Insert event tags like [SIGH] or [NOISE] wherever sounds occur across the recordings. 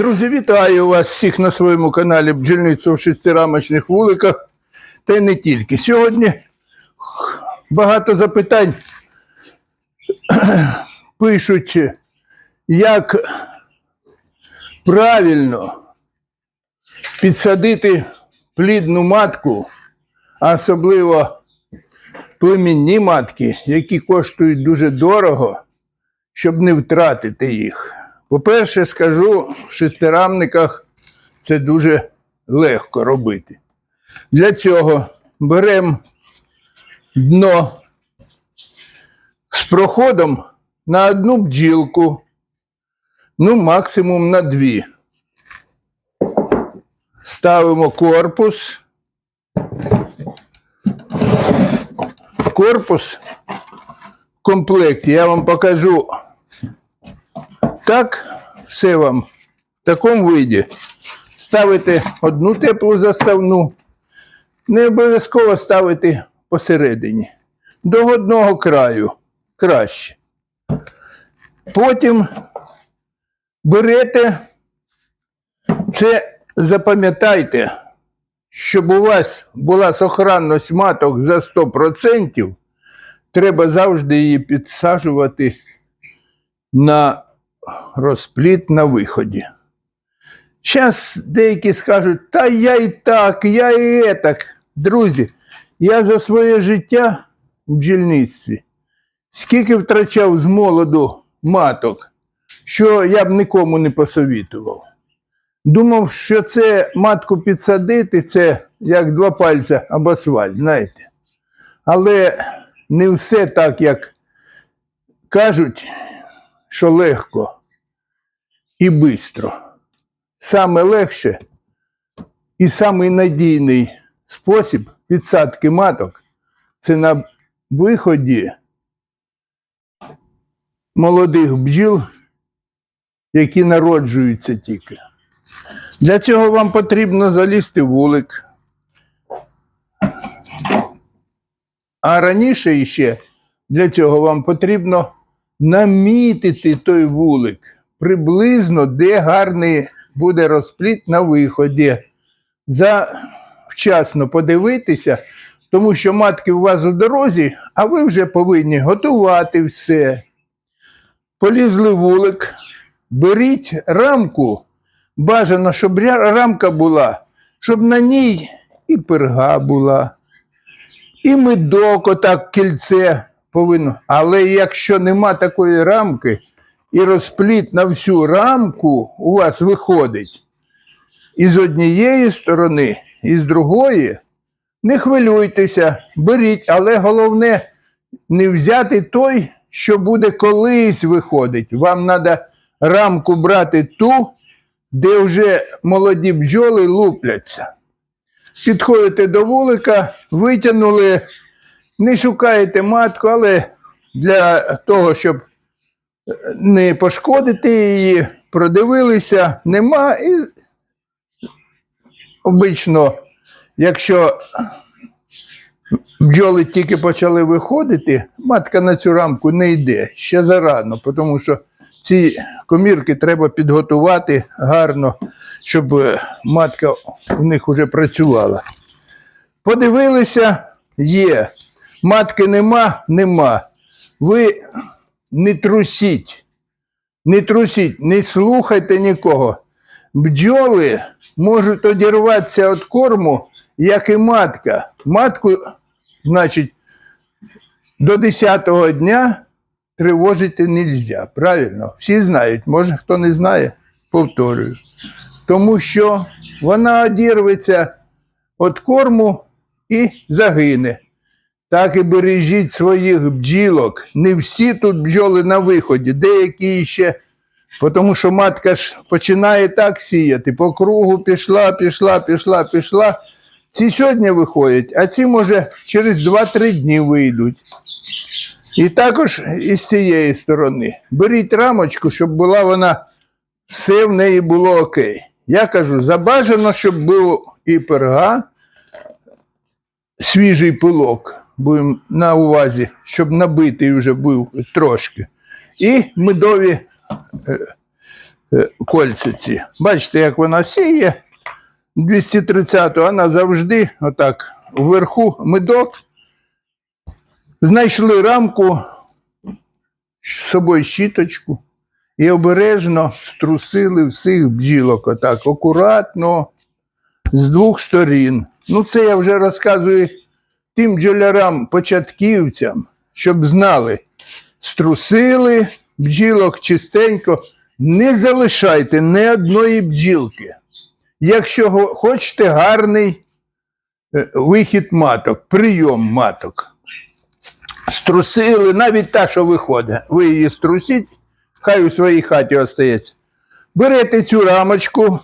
Друзі, вітаю вас всіх на своєму каналі Бджільництво в шестирамочних вуликах. Та й не тільки. Сьогодні багато запитань [CLEARS THROAT] пишуть, як правильно підсадити плідну матку, а особливо племінні матки, які коштують дуже дорого, щоб не втратити їх. По-перше, скажу, в шестирамниках це дуже легко робити. Для цього беремо дно з проходом на одну бджілку, ну, максимум на дві. Ставимо корпус. Корпус в комплекті я вам покажу так, все вам в такому виді. Ставите одну теплу заставну, не обов'язково ставити посередині. До одного краю краще. Потім берете, це запам'ятайте, щоб у вас була сохранність маток за 100%, треба завжди її підсаджувати на розпліт на виході. Зараз деякі скажуть, та я і так, я і етак. Друзі, я за своє життя в бджільництві скільки втрачав з молоду маток, що я б нікому не посовітував. Думав, що це матку підсадити, це як два пальця об асфальт, знаєте. Але не все так, як кажуть, що легко і бистро. Саме легше і самий надійний спосіб підсадки маток це на виході молодих бджіл, які народжуються тільки. Для цього вам потрібно залізти вулик. А раніше ще для цього вам потрібно намітити той вулик приблизно, де гарний буде розпліт на виході. За вчасно подивитися, тому що матки у вас у дорозі, а ви вже повинні готувати все. Полізли вулик, беріть рамку. Бажано, щоб рамка була, щоб на ній і перга була, і медок, отак кільце повинно. Але якщо нема такої рамки, і розпліт на всю рамку у вас виходить і з однієї сторони, і з другої, не хвилюйтеся, беріть, але головне не взяти той, що буде колись виходить. Вам треба рамку брати ту, де вже молоді бджоли лупляться. Підходите до вулика, витягнули, не шукаєте матку, але для того, щоб не пошкодити її, продивилися, нема. І обично, якщо бджоли тільки почали виходити, матка на цю рамку не йде ще зарано, тому що ці комірки треба підготувати гарно, щоб е, матка у них вже працювала. Подивилися, є. Матки нема, нема. Ви не трусіть, не трусіть, не слухайте нікого. Бджоли можуть одірватися від корму, як і матка. Матку, значить, до 10-го дня тривожити не можна. Правильно? Всі знають, може хто не знає, повторюю. Тому що вона одірветься від корму і загине. Так і бережіть своїх бджілок. Не всі тут бджоли на виході, деякі ще, тому що матка ж починає так сіяти, по кругу пішла, пішла, пішла, пішла. Ці сьогодні виходять, а ці, може, через 2-3 дні вийдуть. І також із цієї сторони. Беріть рамочку, щоб була вона, все в неї було окей. Я кажу, забажано, щоб був і перга, свіжий пилок, будемо на увазі, щоб набитий вже був трошки. І медові е, е, кольця ці. Бачите, як вона сіє 230 ту вона завжди отак вверху медок. Знайшли рамку, з собою щіточку і обережно струсили всіх бджілок отак, акуратно, з двох сторін. Ну, це я вже розказую тим бджолярам, початківцям, щоб знали, струсили бджілок чистенько, не залишайте ні одної бджілки. Якщо хочете гарний е, вихід маток, прийом маток. Струсили, навіть та, що виходить, ви її струсіть, хай у своїй хаті остається. Берете цю рамочку,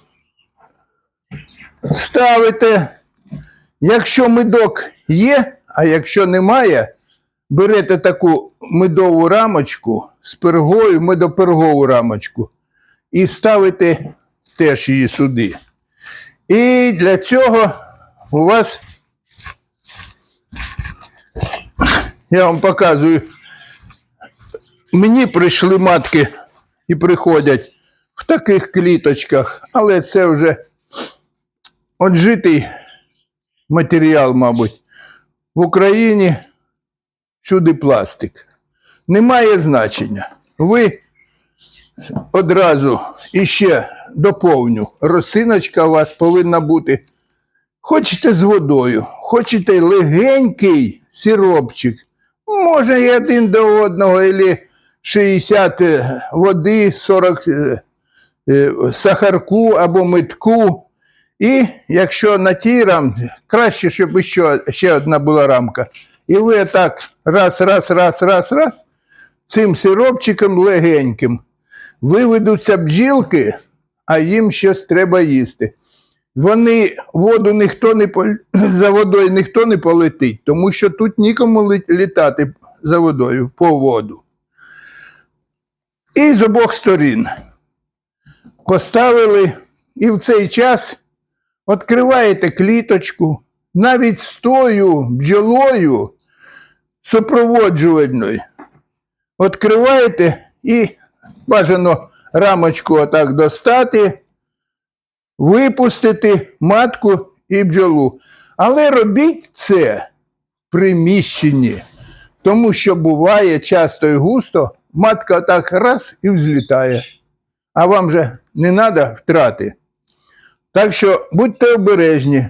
ставите. Якщо медок є, а якщо немає, берете таку медову рамочку з пергою, медопергову рамочку, і ставите теж її сюди. І для цього у вас, я вам показую, мені прийшли матки і приходять в таких кліточках, але це вже отжитий матеріал, мабуть. В Україні всюди пластик. Немає значення. Ви одразу іще доповню. Росиночка у вас повинна бути. Хочете з водою, хочете легенький сиропчик. Може і один до одного, або 60 е, води, 40 е, е, сахарку або метку. І якщо на тій рамці, краще, щоб ще, ще одна була рамка. І ви так раз, раз, раз, раз, раз, цим сиропчиком легеньким виведуться бджілки, а їм щось треба їсти. Вони воду ніхто не [CLEARS THROAT] за водою ніхто не полетить, тому що тут нікому літати за водою по воду. І з обох сторін поставили, і в цей час відкриваєте кліточку, навіть з тою бджолою супроводжувальною. Відкриваєте і бажано рамочку отак достати, випустити матку і бджолу. Але робіть це в приміщенні, тому що буває часто і густо, матка так раз і взлітає. А вам же не треба втрати. Так що будьте обережні.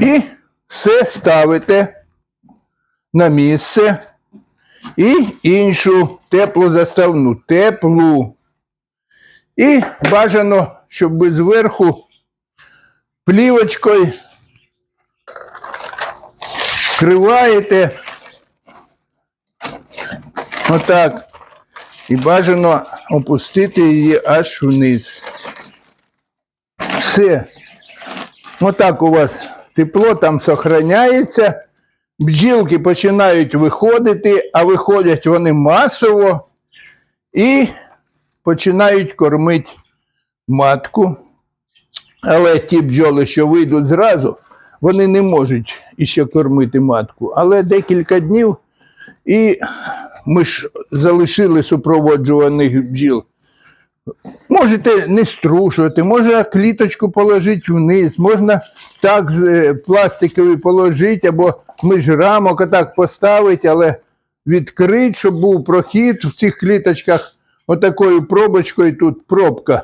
І все ставите на місце. І іншу теплу заставну, теплу. І бажано, щоб ви зверху плівочкою вкриваєте. Отак. І бажано опустити її аж вниз. Все. Отак у вас тепло там сохраняється. Бджілки починають виходити, а виходять вони масово і починають кормити матку. Але ті бджоли, що вийдуть зразу, вони не можуть іще кормити матку. Але декілька днів, і ми ж залишили супроводжуваних бджіл. Можете не струшувати, можна кліточку положити вниз, можна так е, пластиковий положити, або між рамок отак поставити, але відкрити, щоб був прохід в цих кліточках отакою пробочкою тут пробка,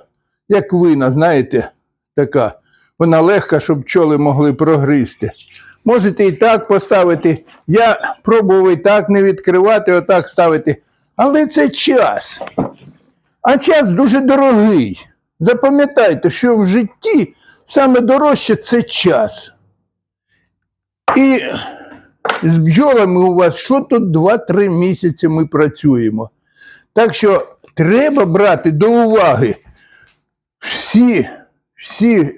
як вина, знаєте, така. Вона легка, щоб пчоли могли прогризти. Можете і так поставити. Я пробував і так не відкривати, отак ставити. Але це час. А час дуже дорогий. Запам'ятайте, що в житті саме дорожче це час. І з бджолами у вас що тут 2-3 місяці ми працюємо. Так що треба брати до уваги всі, всі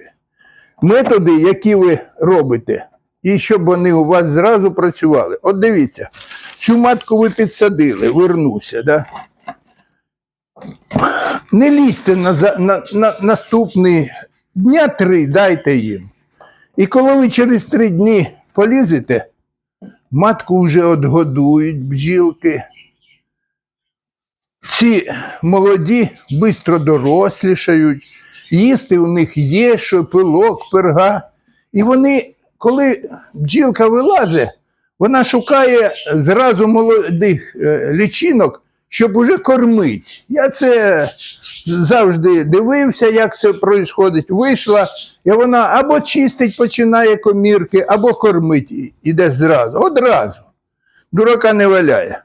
методи, які ви робите, і щоб вони у вас зразу працювали. От дивіться, цю матку ви підсадили, вернуся, да? Не лізьте на, на, на наступні дня три, дайте їм. І коли ви через три дні полізете, матку вже одгодують бджілки. ці молоді швидко дорослішають, їсти у них є, що пилок, перга. І вони, коли бджілка вилазить, вона шукає зразу молодих е, лічинок, щоб уже кормить. Я це завжди дивився, як це відбувається. Вийшла, і вона або чистить починає комірки, або кормить іде зразу. Одразу. Дурака не валяє.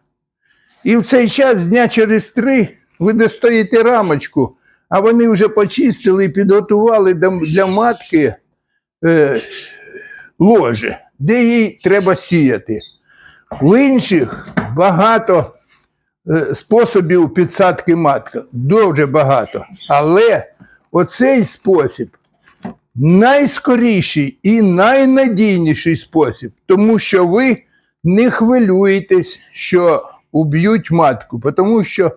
І в цей час дня через три ви достаєте рамочку, а вони вже почистили і підготували для матки е, ложе, де їй треба сіяти. В інших багато способів підсадки матки, дуже багато. Але оцей спосіб найскоріший і найнадійніший спосіб, тому що ви не хвилюєтесь, що уб'ють матку, тому що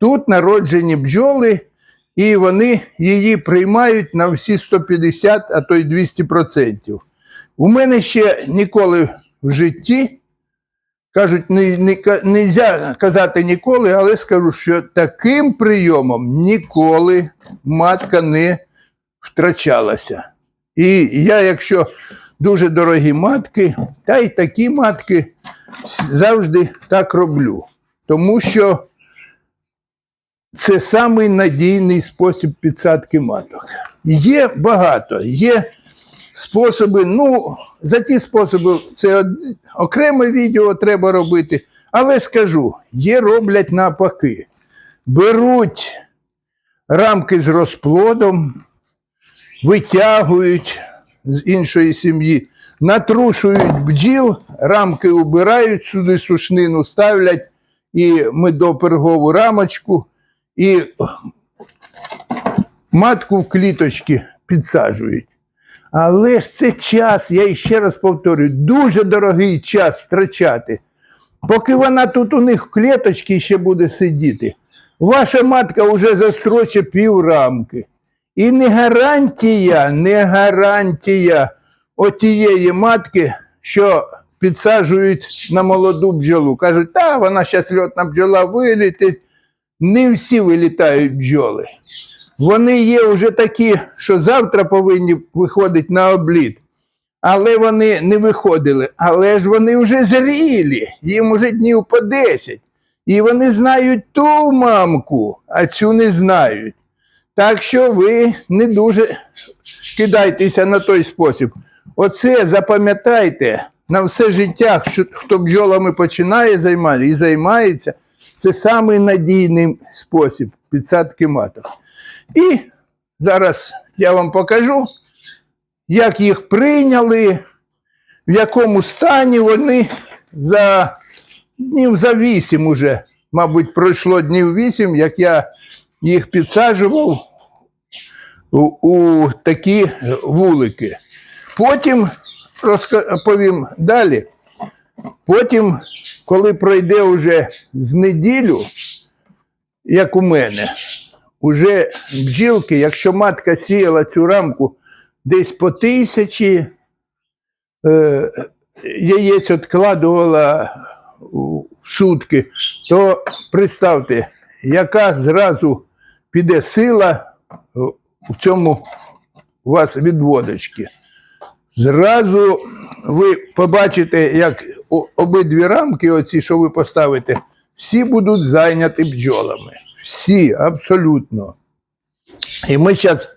тут народжені бджоли, і вони її приймають на всі 150, а то й 200%. У мене ще ніколи в житті, кажуть, не, не, можна казати ніколи, але скажу, що таким прийомом ніколи матка не втрачалася. І я, якщо дуже дорогі матки, та й такі матки завжди так роблю. Тому що це самий надійний спосіб підсадки маток. Є багато, є способи, ну, за ті способи це окреме відео треба робити. Але скажу, є роблять навпаки. Беруть рамки з розплодом, витягують з іншої сім'ї, натрушують бджіл, рамки убирають, сюди сушнину ставлять і медопергову рамочку, і матку в кліточки підсаджують. Але ж це час, я ще раз повторюю, дуже дорогий час втрачати. Поки вона тут у них в клеточці ще буде сидіти, ваша матка вже застроче пів рамки. І не гарантія, не гарантія отієї матки, що підсаджують на молоду бджолу. Кажуть, та вона зараз льотна бджола вилітить. Не всі вилітають бджоли. Вони є вже такі, що завтра повинні виходити на обліт. Але вони не виходили. Але ж вони вже зрілі, їм вже днів по 10. І вони знають ту мамку, а цю не знають. Так що ви не дуже кидайтеся на той спосіб. Оце запам'ятайте на все життя, що хто бджолами починає займатися і займається, це самий надійний спосіб підсадки маток. І зараз я вам покажу, як їх прийняли, в якому стані вони за днів за вісім уже, мабуть, пройшло днів вісім, як я їх підсаджував у, у такі вулики. Потім розповім далі. Потім, коли пройде вже з неділю, як у мене, уже бджілки, якщо матка сіяла цю рамку десь по тисячі, е, яєць відкладувала у сутки, то представте, яка зразу піде сила в цьому у вас відводочки. Зразу ви побачите, як обидві рамки, оці, що ви поставите, всі будуть зайняті бджолами. Всі, абсолютно. І ми зараз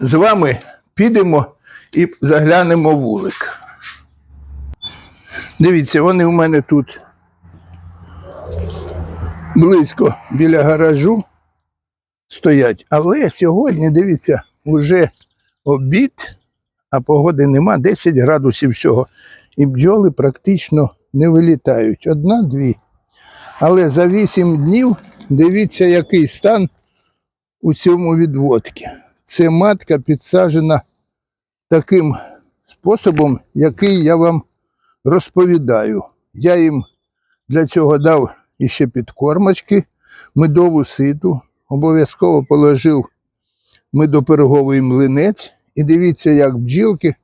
з вами підемо і заглянемо в вулик. Дивіться, вони у мене тут близько біля гаражу стоять. Але сьогодні, дивіться, вже обід, а погоди нема, 10 градусів всього. І бджоли практично не вилітають. Одна-дві. Але за 8 днів дивіться, який стан у цьому відводці. Це матка підсаджена таким способом, який я вам розповідаю. Я їм для цього дав іще підкормочки, медову ситу, обов'язково положив медопереговий млинець. І дивіться, як бджілки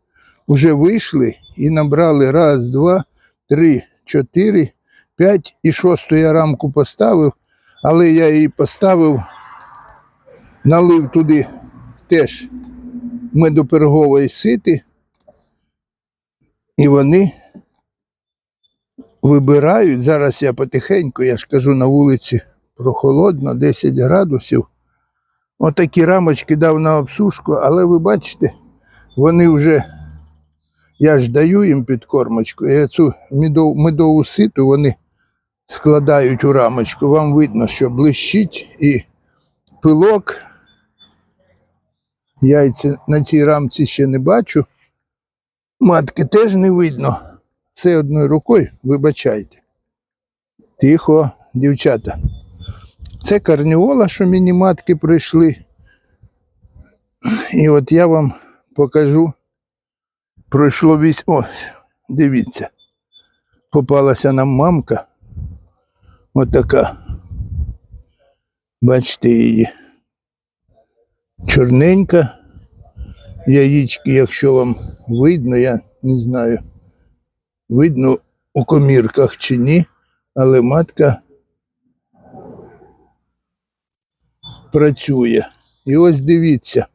вже вийшли і набрали раз, два, три, чотири, п'ять і шосту я рамку поставив, Але я її поставив, налив туди теж медопергової сити, і вони вибирають. Зараз я потихеньку, я ж кажу, на вулиці прохолодно, 10 градусів. Отакі рамочки дав на обсушку, але ви бачите, вони вже, я ж даю їм підкормочку, і цю медов, медову ситу вони складають у рамочку. Вам видно, що блищить і пилок. Яйця на цій рамці ще не бачу. Матки теж не видно. Все одною рукою, вибачайте. Тихо, дівчата. Це карніола, що мені матки прийшли. І от я вам покажу. Пройшло вісь. Ось, дивіться. Попалася нам мамка. Отака. Бачите її. Чорненька. Яєчки, якщо вам видно, я не знаю, видно у комірках чи ні, але матка працює. І ось дивіться.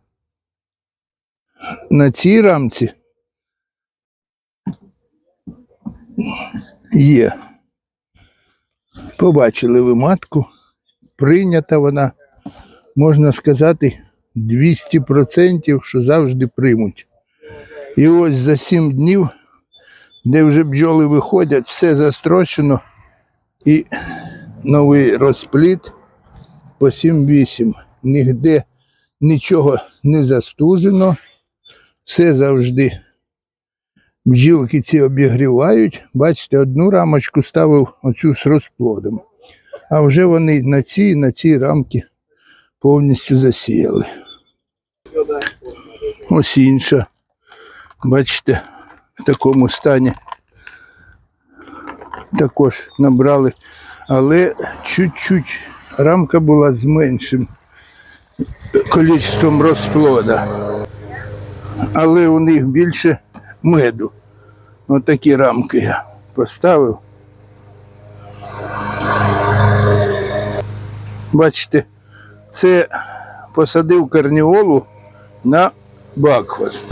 На цій рамці є. Побачили ви матку, прийнята вона, можна сказати, 200%, що завжди приймуть. І ось за 7 днів, де вже бджоли виходять, все застрочено і новий розпліт по 7-8. Нігде нічого не застужено, все завжди бджілки ці обігрівають. Бачите, одну рамочку ставив оцю з розплодом. А вже вони на цій, на цій рамки повністю засіяли. Ось інша. Бачите, в такому стані також набрали, але чуть-чуть рамка була з меншим кількістю розплода. Але у них більше меду. Ось такі рамки я поставив. Бачите, це посадив карніолу на бакхвост.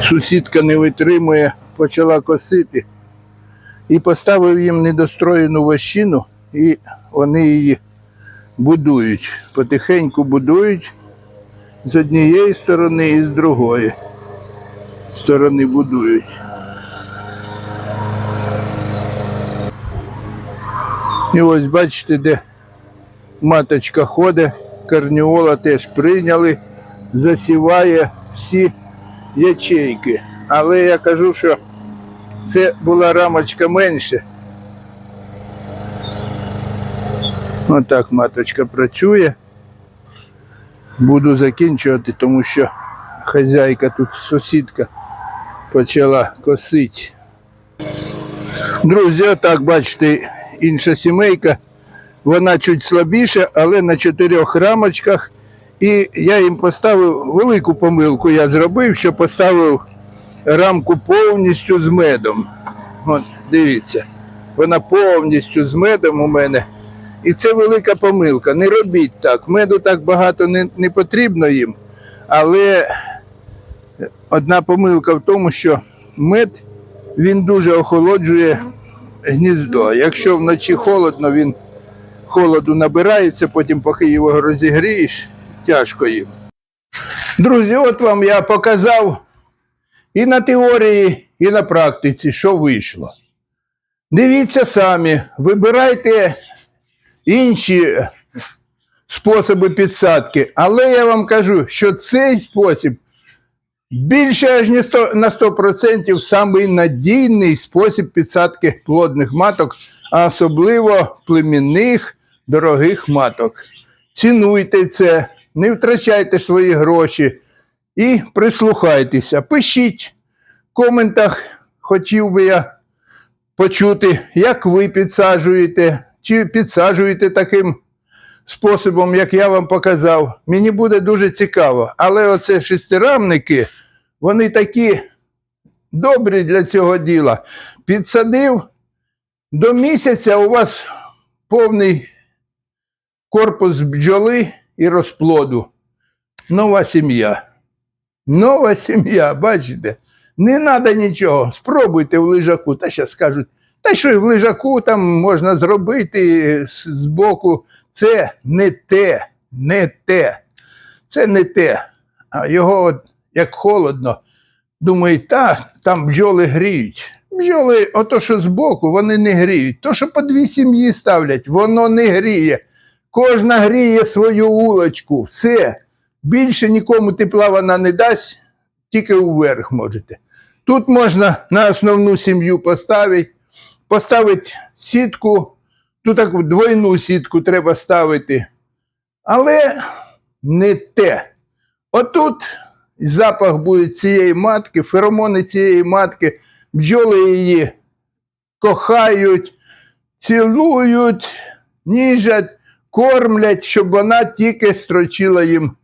Сусідка не витримує, почала косити. І поставив їм недостроєну вощину, і вони її будують. Потихеньку будують з однієї сторони і з другої сторони будують. І ось бачите, де маточка ходить, карніола теж прийняли, засіває всі ячейки. Але я кажу, що це була рамочка менше. Отак маточка працює. Буду закінчувати, тому що хазяйка тут сусідка почала косити. Друзі, отак бачите, інша сімейка. Вона чуть слабіша, але на чотирьох рамочках. І я їм поставив велику помилку. Я зробив, що поставив рамку повністю з медом. От, дивіться, вона повністю з медом у мене. І це велика помилка. Не робіть так. Меду так багато не, не потрібно їм. Але одна помилка в тому, що мед він дуже охолоджує гніздо. Якщо вночі холодно, він холоду набирається, потім, поки його розігрієш, тяжко їм. Друзі, от вам я показав і на теорії, і на практиці, що вийшло. Дивіться самі, вибирайте інші способи підсадки, але я вам кажу, що цей спосіб більше аж на 100% самий надійний спосіб підсадки плодних маток, а особливо племінних дорогих маток. Цінуйте це, не втрачайте свої гроші і прислухайтеся. Пишіть в коментах, хотів би я почути, як ви підсаджуєте, чи підсаджуєте таким способом, як я вам показав. Мені буде дуже цікаво. Але оце шестирамники, вони такі добрі для цього діла. Підсадив до місяця у вас повний корпус бджоли і розплоду. Нова сім'я. Нова сім'я, бачите? Не треба нічого. Спробуйте в лежаку. Та ще скажуть, та що в лежаку там можна зробити з боку. Це не те, не те. Це не те. А його, як холодно, думають, та там бджоли гріють. Бджоли, ото що збоку, вони не гріють. То, що по дві сім'ї ставлять, воно не гріє. Кожна гріє свою улочку. Все. Більше нікому тепла вона не дасть, тільки вверх можете. Тут можна на основну сім'ю поставити, поставити сітку, тут таку двойну сітку треба ставити. Але не те. Отут запах буде цієї матки, феромони цієї матки, бджоли її кохають, цілують, ніжать, кормлять, щоб вона тільки строчила їм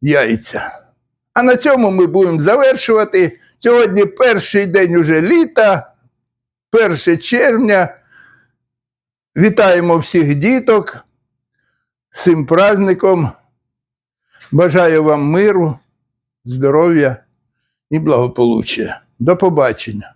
яйця. А на цьому ми будемо завершувати. Сьогодні перший день уже літа, 1 червня. Вітаємо всіх діток з цим праздником. Бажаю вам миру, здоров'я і благополуччя. До побачення.